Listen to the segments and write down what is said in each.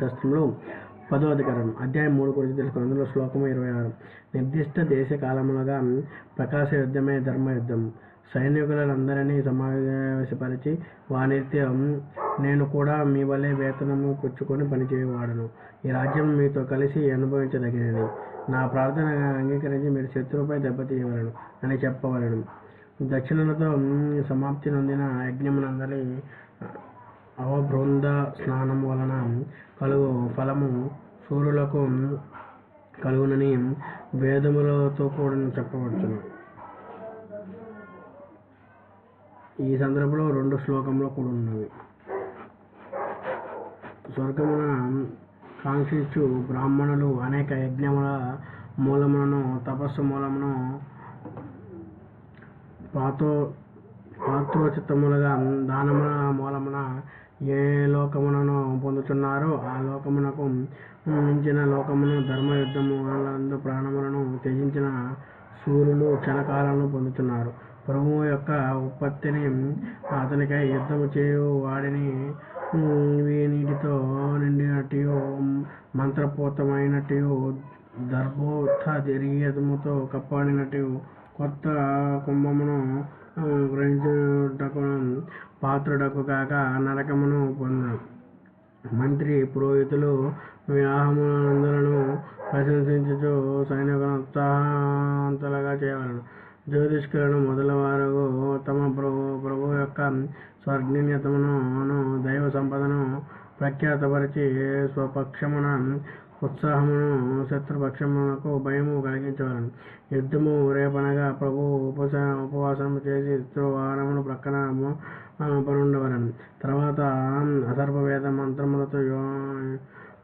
శాస్త్రంలో పదో అధికారం అధ్యాయం మూడు గురించి తెలుసుకుని అందులో శ్లోకము ఇరవై ఆరు. నిర్దిష్ట దేశ కాలములుగా ప్రకాశ యుద్ధమే ధర్మ యుద్ధం సైనికులందరినీ సమావేశపరిచి వానిత్యం నేను కూడా మీ వలె వేతనము పుచ్చుకొని పనిచేయవాడను. ఈ రాజ్యం మీతో కలిసి అనుభవించదగినది. నా ప్రార్థన అంగీకరించి మీరు శత్రువుపై దెబ్బతీయవలను అని చెప్పవలను. దక్షిణలతో సమాప్తి నొందిన యజ్ఞమునందరి అవబృంద స్నానం వలన కలుగు ఫలము సూర్యులకు కలుగునని వేదములతో కూడా చెప్పవచ్చును. ఈ సందర్భంలో రెండు శ్లోకంలో కూడా ఉన్నవి. స్వర్గమున కాంక్షించు బ్రాహ్మణులు అనేక యజ్ఞముల మూలములను తపస్సు మూలమును పాతో పాత్రోచితములుగా దానముల మూలమున ఏ లోకమునను పొందుతున్నారో ఆ లోకమునకు మించిన లోకమును ధర్మయుద్ధము నందు ప్రాణములను త్యజించిన సూర్యులు క్షణకాలను పొందుతున్నారు. ప్రభువు యొక్క ఉత్పత్తిని అతనికై యుద్ధము చేయు వాడిని వీనీటితో నిండినట్టు మంత్రపూతమైనట్టు దర్భోత్త దిరియముతో కప్పాడినట్టు కొత్త కుంభమును గ్రహించుటకు పాత్రుడకు కాక నరకమును పొందను. మంత్రి పురోహితులు వివాహములందరూ ప్రశంసించుచు సైనికులను ఉత్సాహవంతులుగా చేయవలను. జ్యోతిష్కులను మొదలవారు తమ ప్రభు ప్రభు యొక్క స్వర్గీయతమును దైవ సంపదను ప్రఖ్యాతపరిచి స్వపక్షమున ఉత్సాహమును శత్రుపక్షమునకు భయము కలిగించవలను. యుద్ధము రేపనగా ప్రభు ఉపస ఉపవాసము చేసి శత్రువాహనమును ప్రక్కన పనుండవలను. తర్వాత అసర్పవేద మంత్రములతో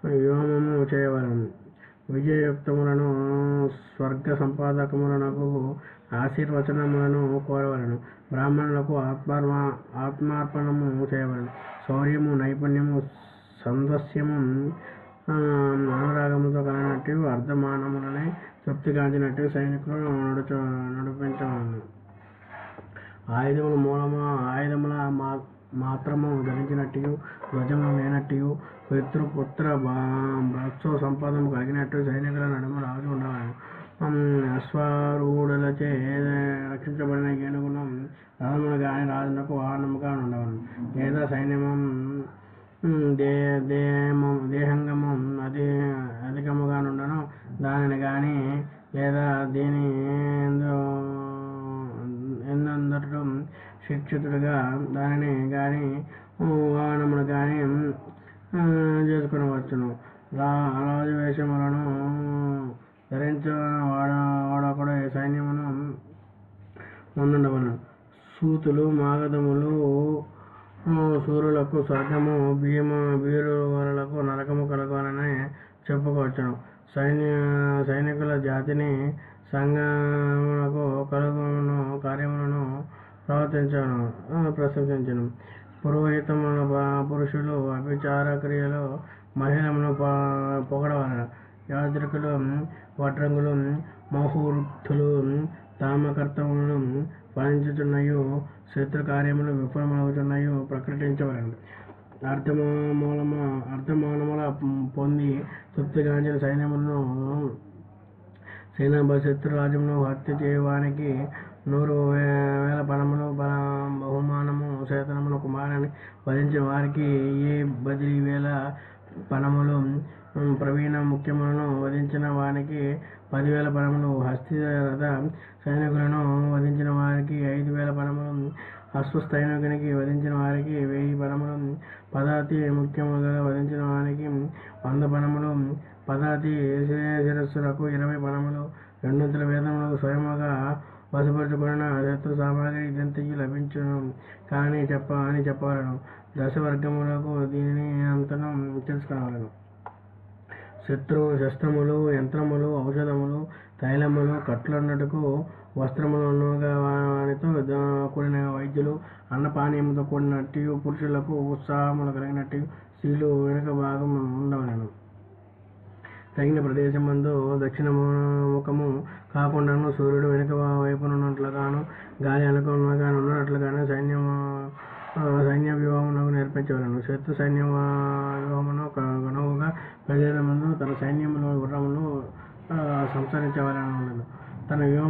వ్యోమము చేయవలను. విజయయుక్తములను స్వర్గ సంపాదకములకు ఆశీర్వచనములను కోరవలను. బ్రాహ్మణులకు ఆత్మార్మ ఆత్మార్పణము చేయవలను. శౌర్యము నైపుణ్యము సందస్యము అనురాగముతో కలిగినట్టు అర్ధమానములనే తృప్తిగాంచినట్టు సైనికులు నడుచు నడిపించవలను ఆయుధముల మూలము ఆయుధముల మా మాత్రము ధరించినట్టు ధ్వజము లేనట్టు పితృపుత్ర భక్సో సంపాదము కలిగినట్టు సైనికుల నడుమ రాజు ఉండవలను అశ్వారూఢులచే రక్షించబడిన ఏనుగును రథమును కానీ రాజునకు వాహనముగా ఉండవలను లేదా సైన్యము దే దేహము దేహంగము అది అధికముగా ఉండను దానిని కానీ లేదా దీని ఎందరూ శిక్షితుడుగా దానిని కానీ వాహనమును కానీ చేసుకునవచ్చును. రా రాజు వేషములను ధరించిన వాడ వాడొకడు సైన్యమును ముందుండవను సూతులు మాగధములు సూర్యులకు స్వర్గము భీమ వీరులకు నరకము కలగాలని చెప్పుకోవచ్చును సైన్య సైనికుల జాతిని సంఘములకు కలుగును కార్యములను ప్రవర్తించను ప్రశంసించను. పురోహితముల పురుషులు అభిచార క్రియలు మహిళలను పొగడవలను. యాత్రికులు వడ్రంగులు మహూర్తులు తామకర్తములను ఫలించుచున్నయు శత్రు కార్యములు విఫలమవుతున్నాయో ప్రకటించవలను అర్థమూలమ అర్థమౌనముల పొంది తృప్తిగాంచిన సైన్యములను సేనా శత్రు రాజ్యమును హత్య చేయడానికి నూరు వేల పణములు బహుమానము శేతనమును కుమారాన్ని వధించిన వారికి ఏ బదిలీ వేల పణములు ప్రవీణ ముఖ్యములను వధించిన వారికి పదివేల పణములు హస్తి రథ సైనికులను వధించిన వారికి ఐదు వేల పణములు అశ్వస్థైనికునికి వధించిన వారికి వెయ్యి పణములు పదాతి ముఖ్యముగా వధించిన వారికి వంద పణములు పదాతి శిరస్సులకు ఇరవై పణములు రెండొంతుల వేదములకు స్వయముగా వశపరచబడిన శత్రు సామాగ్రి ఇదంతయు లభించును. కానీ చెప్ప అని చెప్పవలను. దశవర్గములకు దీనిని అంతనం తెలుసుకోవాలను. శత్రు శస్త్రములు యంత్రములు ఔషధములు తైలములు కట్లన్నట్టుకు వస్త్రములుగా వానితో కూడిన వైద్యులు అన్నపానీయముతో కూడినట్టు పురుషులకు ఉత్సాహములు కలిగినట్టు స్త్రీలు వెనుక భాగం ఉండవలను. తగిన ప్రదేశం మందు దక్షిణ ముఖము కాకుండాను సూర్యుడు వెనుక వైపునున్నట్లుగాను గాలి అనుకూలంగా ఉన్నట్లుగాను సైన్యం సైన్య వ్యూహమునకు నేర్పించవలను. శత్రు సైన్య వ్యూహమును గొనవుగా ప్రజల ముందు తన సైన్యంలో గుర్రములు ఆ, తన వ్యూహం